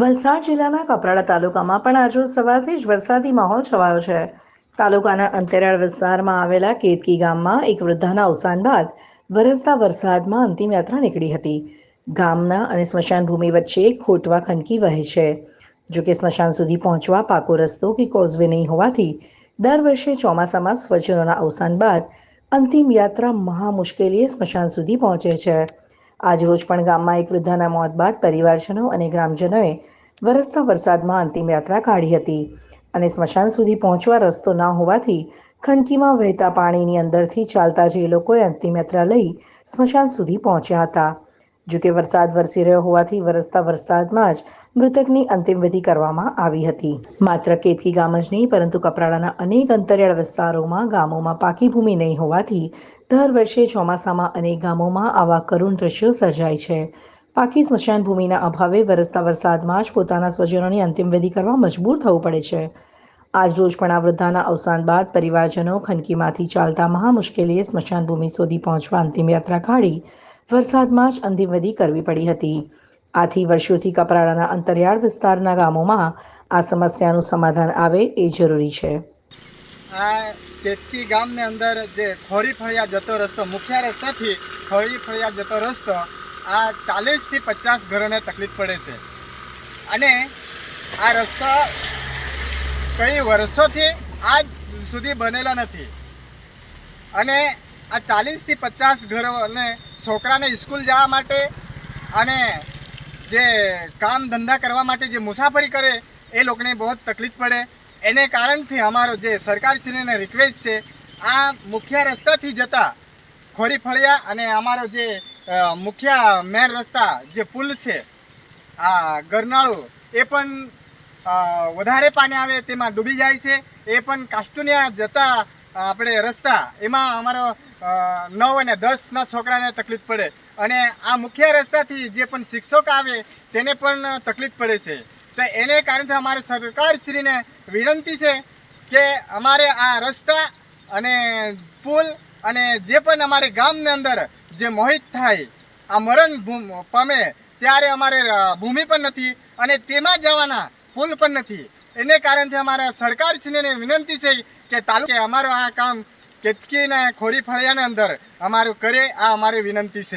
વલસાડ જિલ્લાના કપરાડા તાલુકામાં પણ આજરોજ સવારથી જ વરસાદી માહોલ છવાયો છે. તાલુકાના અંતરિયાળ વિસ્તારમાં આવેલા કેતકી ગામમાં એક વૃદ્ધાના અવસાન બાદ વરસતા વરસાદમાં અંતિમ યાત્રા નીકળી હતી. ગામના અને સ્મશાન ભૂમિ વચ્ચે ખોટવા ખનકી વહે છે. જો કે સ્મશાન સુધી પહોંચવા પાકો રસ્તો કે કોઝવે નહીં હોવાથી દર વર્ષે ચોમાસામાં સ્વજનોના અવસાન બાદ અંતિમ યાત્રા મહા મુશ્કેલીએ સ્મશાન સુધી પહોંચે છે. આજરોજ પણ ગામમાં એક વૃદ્ધાના મોત બાદ પરિવારજનો અને ગ્રામજનોએ વરસતા વરસાદમાં અંતિમ યાત્રા કાઢી હતી અને સ્મશાન સુધી પહોંચવા રસ્તો ન હોવાથી ખનકીમાં વહેતા પાણીની અંદરથી ચાલતા જે લોકોએ અંતિમ યાત્રા લઈ સ્મશાન સુધી પહોંચ્યા હતા. જો કે વરસાદ વરસી રહ્યો હોવાથી વરસતા વરસાદમાં જ મૃતકની અંતિમ વિધિ કરવામાં આવી હતી. માત્ર કેતકી ગામ જ નહીં, પરંતુ કપરાડાના અનેક અંતરિયાળ વિસ્તારોમાં ગામોમાં પાકી ભૂમિ નહીં હોવાથી દર વર્ષે ચોમાસામાં અનેક ગામોમાં આવા કરુણ દ્રશ્યો સર્જાય છે. પાકી સ્મશાન ભૂમિના અભાવે વરસતા વરસાદમાં જ પોતાના સ્વજનોની અંતિમ વિધિ કરવા મજબૂર થવું પડે છે. આજરોજ પણ આ વૃદ્ધાના અવસાન બાદ પરિવારજનો ખનકીમાંથી ચાલતા મહા મુશ્કેલીએ સ્મશાન ભૂમિ સુધી પહોંચવા અંતિમ યાત્રા કાઢી. વરસાદમાં જ અંધીવધી કરવી પડી હતી. આથી વર્ષોથી કપરાડાના અંતરિયાળ વિસ્તારના ગામોમાં આ સમસ્યાનું સમાધાન આવે એ જરૂરી છે. આ કેતકી ગામની અંદર જે ખોરી ફળિયા જતો રસ્તો, મુખ્ય રસ્તાથી ખોરી ફળિયા જતો રસ્તો, આ ચાલીસથી પચાસ ઘરોને તકલીફ પડે છે. અને આ રસ્તો કઈ વર્ષોથી આજ સુધી બનેલો નથી. અને આ ચાલીસથી પચાસ ઘરો અને છોકરાને સ્કૂલ જવા માટે અને જે કામ ધંધા કરવા માટે જે મુસાફરી કરે, એ લોકોને બહુ તકલીફ પડે. એને કારણથી અમારો જે સરકારશ્રીને રિક્વેસ્ટ છે, આ મુખ્ય રસ્તાથી જતા ખોરી ફળિયા અને અમારો જે મુખ્ય મેન રસ્તા જે પુલ છે, આ ગરનાળું, એ પણ વધારે પાણી આવે તેમાં ડૂબી જાય છે. એ પણ કાસ્ટુનિયા જતા આપણે રસ્તા, એમાં અમારો નવ અને દસના છોકરાને તકલીફ પડે. અને આ મુખ્ય રસ્તાથી જે પણ શિક્ષક આવે, તેને પણ તકલીફ પડે છે. તો એને કારણથી અમારે સરકારશ્રીને વિનંતી છે કે અમારે આ રસ્તા અને પુલ અને જે પણ અમારે ગામની અંદર જે મોહિત થાય, આ મરણ પામે, ત્યારે અમારે ભૂમિ પણ નથી અને તેમાં જવાના પુલ પણ નથી. એને કારણથી અમારા સરકારશ્રીને વિનંતી છે કે તાલુકે અમારું આ કામ કેતકીને ખોરી ફળિયાની અંદર અમારું કરે, આ અમારી વિનંતી છે.